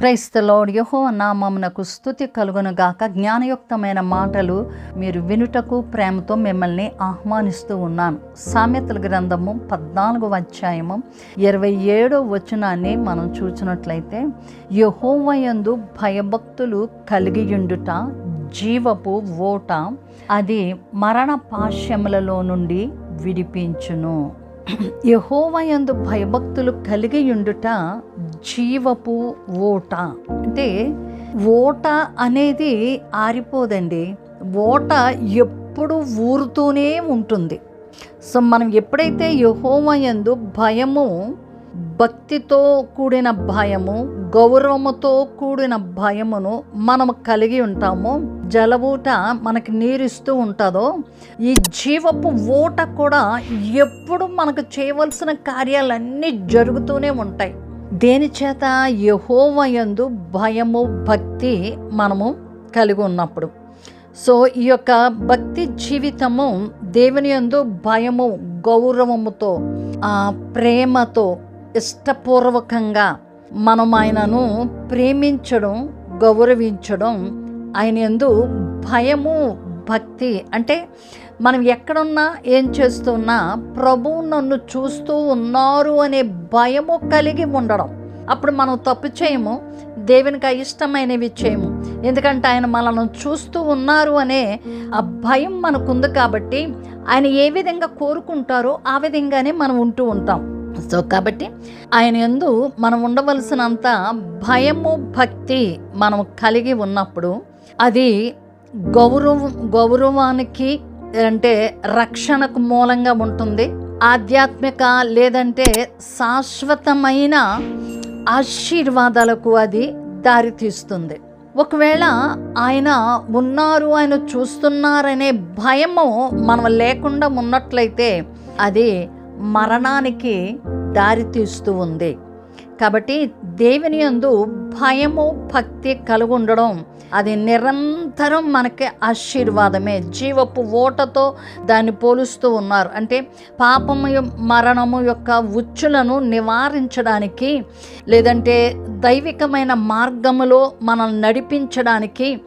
క్రైస్తలోడ్ యహో నామమునకు స్థుతి కలుగునుగాక జ్ఞానయుక్తమైన మాటలు మీరు వినుటకు ప్రేమతో మిమ్మల్ని ఆహ్వానిస్తూ ఉన్నాను. సామెతల గ్రంథము పద్నాలుగు అధ్యాయము ఇరవై ఏడో వచనాన్ని మనం చూసినట్లయితే యహోవయందు భయభక్తులు కలిగియుండుట జీవపు ఓట అది మరణ పాశ్యములలో నుండి విడిపించును. యహోవయందు భయభక్తులు కలిగియుండుట జీవపు ఓట. అంటే ఓట అనేది ఆరిపోదండి. ఓట ఎప్పుడు ఊరుతూనే ఉంటుంది. సో మనం ఎప్పుడైతే యహోమయందు భయము భక్తితో కూడిన భయము గౌరవముతో కూడిన భయమును మనం కలిగి ఉంటామో జలబూట మనకి నీరిస్తూ ఉంటుందో ఈ జీవపు ఊట కూడా ఎప్పుడు మనకు చేయవలసిన కార్యాలన్నీ జరుగుతూనే ఉంటాయి. దేనిచేత యహోవయందు భయము భక్తి మనము కలిగి ఉన్నప్పుడు. సో ఈ యొక్క భక్తి జీవితము దేవుని యందు భయము గౌరవముతో ఆ ప్రేమతో ఇష్టపూర్వకంగా మనం ఆయనను ప్రేమించడం గౌరవించడం ఆయన ఎందు భయము భక్తి అంటే మనం ఎక్కడున్నా ఏం చేస్తున్నా ప్రభువు నన్ను చూస్తూ ఉన్నారు అనే భయము కలిగి ఉండడం. అప్పుడు మనం తప్పు చేయము దేవునికి ఇష్టమైనవి చేయము. ఎందుకంటే ఆయన మనల్ని చూస్తూ ఉన్నారు అనే ఆ భయం మనకుంది కాబట్టి ఆయన ఏ విధంగా కోరుకుంటారో ఆ విధంగానే మనం ఉంటూ ఉంటాం. సో కాబట్టి ఆయన ఎందు మనం ఉండవలసినంత భయము భక్తి మనం కలిగి ఉన్నప్పుడు అది గౌరవం గౌరవానికి అంటే రక్షణకు మూలంగా ఉంటుంది. ఆధ్యాత్మిక లేదంటే శాశ్వతమైన ఆశీర్వాదాలకు అది దారితీస్తుంది. ఒకవేళ ఆయన ఉన్నారు ఆయన చూస్తున్నారనే భయము మనం లేకుండా ఉన్నట్లయితే అది మరణానికి దారితీస్తూ ఉంది. కాబట్టి దేవుని యందు భయము భక్తి కలిగి ఉండడం అది నిరంతరం మనకి ఆశీర్వాదమే. జీవపు ఓటతో దాన్ని పోలుస్తూ ఉన్నారు. అంటే పాపము మరణము యొక్క ఉచ్చులను నివారించడానికి లేదంటే దైవికమైన మార్గములో మనల్ని నడిపించడానికి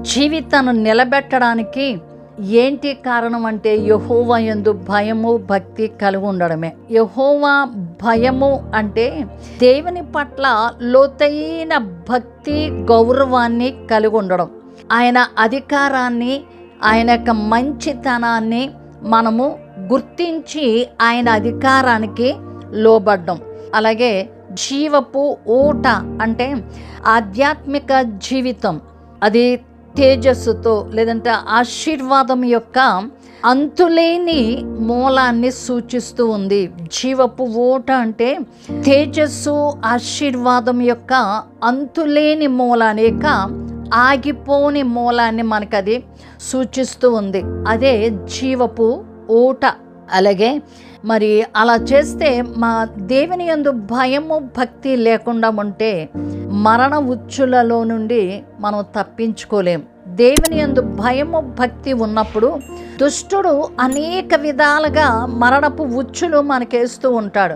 జీవితాన్ని నిలబెట్టడానికి ఏంటి కారణం అంటే యహోవా యందు భయము భక్తి కలిగి ఉండడమే యహోవా భయము అంటే దేవుని పట్ల లోతైన భక్తి గౌరవాన్ని కలిగి ఉండడం. ఆయన అధికారాన్ని ఆయన యొక్క మంచితనాన్ని మనము గుర్తించి ఆయన అధికారానికి లోబడ్డం. అలాగే జీవపు ఊట అంటే ఆధ్యాత్మిక జీవితం. అది తేజస్సుతో లేదంటే ఆశీర్వాదం యొక్క అంతులేని మూలాన్ని సూచిస్తూ ఉంది. జీవపు ఓట అంటే తేజస్సు ఆశీర్వాదం యొక్క అంతులేని మూలాన్ని యొక్క ఆగిపోని మూలాన్ని మనకు అది సూచిస్తూ ఉంది. అదే జీవపు ఊట. అలాగే మరి అలా చేస్తే మా దేవుని యందు భయము భక్తి లేకుండా ఉంటే మరణ ఉచ్చులలో నుండి మనం తప్పించుకోలేం. దేవుని యందు భయము భక్తి ఉన్నప్పుడు దుష్టుడు అనేక విధాలుగా మరణపు ఉచ్చులు మనకేస్తూ ఉంటాడు.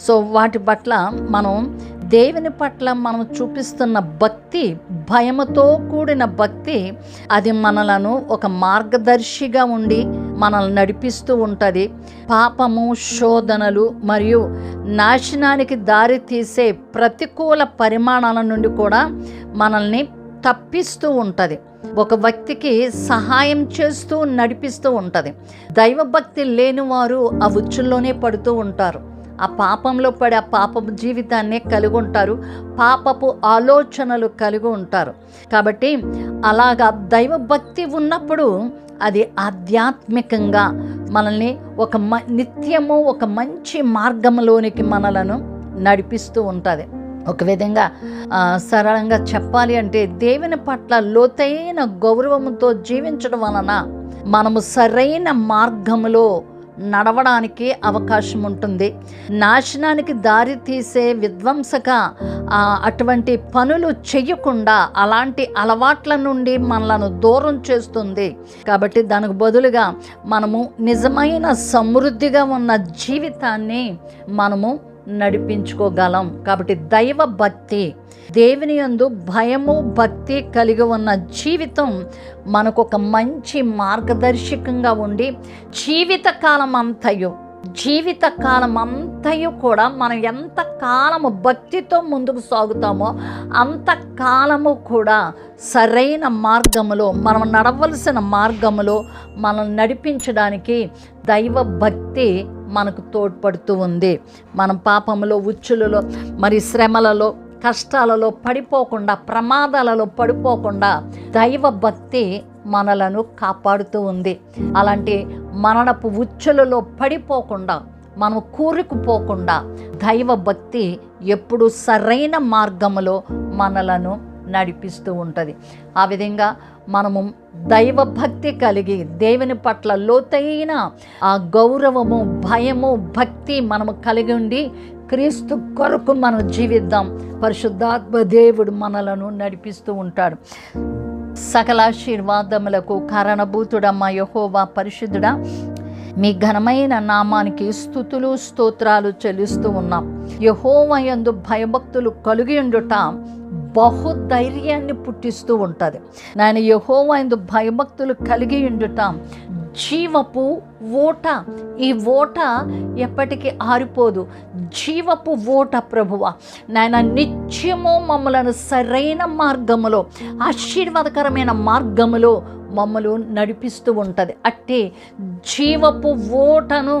సో వాటి పట్ల మనం దేవుని పట్ల మనం చూపిస్తున్న భక్తి భయముతో కూడిన భక్తి అది మనలను ఒక మార్గదర్శిగా ఉండి మనల్ని నడిపిస్తూ ఉంటుంది. పాపము శోధనలు మరియు నాశనానికి దారి తీసే ప్రతికూల పరిమాణాల నుండి కూడా మనల్ని తప్పిస్తూ ఉంటుంది. ఒక వ్యక్తికి సహాయం చేస్తూ నడిపిస్తూ ఉంటుంది. దైవభక్తి లేని వారు ఆ ఉచ్చుల్లోనే పడుతూ ఉంటారు. ఆ పాపంలో పడి ఆ పాపపు జీవితాన్ని కలిగి ఉంటారు. పాపపు ఆలోచనలు కలిగి ఉంటారు. కాబట్టి అలాగా దైవభక్తి ఉన్నప్పుడు అది ఆధ్యాత్మికంగా మనల్ని ఒక మ నిత్యము ఒక మంచి మార్గంలోనికి మనలను నడిపిస్తూ ఉంటుంది. ఒక విధంగా సరళంగా చెప్పాలి అంటే దేవుని పట్ల లోతైన గౌరవంతో జీవించడం వలన మనము సరైన మార్గములో నడవడానికి అవకాశం ఉంటుంది. నాశనానికి దారి తీసే విధ్వంసక అటువంటి పనులు చెయ్యకుండా అలాంటి అలవాట్ల నుండి మనలను దూరం చేస్తుంది. కాబట్టి దానికి బదులుగా మనము నిజమైన సమృద్ధిగా ఉన్న జీవితాన్ని మనము నడిపించుకోగలం. కాబట్టి దైవ భక్తి దేవుని యందు భయము భక్తి కలిగి ఉన్న జీవితం మనకు ఒక మంచి మార్గదర్శకంగా ఉండి జీవితకాలం అంతయు జీవిత కాలం అంతయు కూడా మనం ఎంత కాలము భక్తితో ముందుకు సాగుతామో అంత కాలము కూడా సరైన మార్గములో మనం నడవలసిన మార్గములో మనం నడిపించడానికి దైవ భక్తి మనకు తోడ్పడుతూ ఉంది. మనం పాపములో ఉచ్చులలో మరి శ్రమలలో కష్టాలలో పడిపోకుండా ప్రమాదాలలో పడిపోకుండా దైవ భక్తి మనలను కాపాడుతూ ఉంది. అలాంటి మరణపు ఉచ్చులలో పడిపోకుండా మనం కూరుకుపోకుండా దైవ భక్తి ఎప్పుడు సరైన మార్గములో మనలను నడిపిస్తూ ఉంటుంది. ఆ విధంగా మనము దైవ భక్తి కలిగి దేవుని పట్ల లోతైన ఆ గౌరవము భయము భక్తి మనము కలిగి ఉండి క్రీస్తు కొరకు మనం జీవిద్దాం. పరిశుద్ధాత్మ దేవుడు మనలను నడిపిస్తూ ఉంటాడు. సకలాశీర్వాదములకు కారణభూతుడమ్మ యహోవా పరిశుద్ధుడా మీ ఘనమైన నామానికి స్థుతులు స్తోత్రాలు చెల్లిస్తూ ఉన్నాం. యహోవయందు భయభక్తులు కలిగి ఉండుట బహుధైర్యాన్ని పుట్టిస్తూ ఉంటుంది. నాయన యహోవయందు భయభక్తులు కలిగి ఉండుట జీవపు ఓట ఈ ఓట ఎప్పటికీ ఆరిపోదు. జీవపు ఓట ప్రభువ నాయన నిత్యము మమ్మలను సరైన మార్గములో ఆశీర్వాదకరమైన మార్గములో మమ్మలు నడిపిస్తూ ఉంటుంది. అట్టే జీవపు ఓటను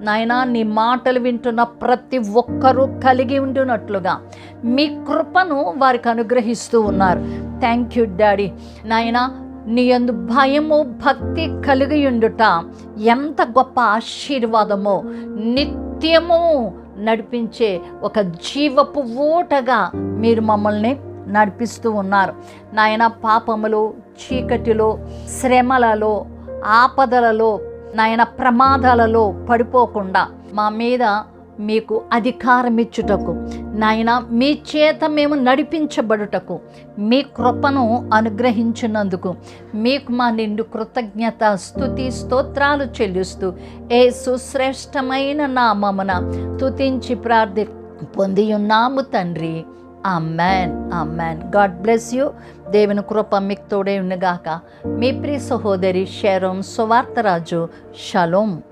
నాయనా నీ మాటలు వింటున్న ప్రతి ఒక్కరూ కలిగి ఉండినట్లుగా. మీ కృపను వారికి అనుగ్రహిస్తూ ఉన్నారు. థ్యాంక్ యూ డాడీ నాయనా నీ యందు భయము భక్తి కలిగి ఉండుట ఎంత గొప్ప ఆశీర్వాదమో. నిత్యము నడిపించే ఒక జీవపు ఊటగా మీరు మమ్మల్ని నడిపిస్తూ ఉన్నారు. నాయన పాపములు చీకటిలో శ్రమలలో ఆపదలలో నాయన ప్రమాదాలలో పడిపోకుండా మా మీద మీకు అధికారం ఇచ్చుటకు నాయన మీ చేత మేము నడిపించబడుటకు మీ కృపను అనుగ్రహించినందుకు మీకు మా నిండు కృతజ్ఞత స్థుతి స్తోత్రాలు చెల్లిస్తూ ఏ సుశ్రేష్టమైన నామమున తుతించి ప్రార్థి పొంది ఉన్నాము తండ్రి. ఆ మ్యాన్ ఆ మ్యాన్ గాడ్ బ్లెస్ యూ దేవుని కృప మీకు తోడే ఉండగాక. మీ ప్రియ సహోదరి షేరోం సువార్తరాజు షలోం.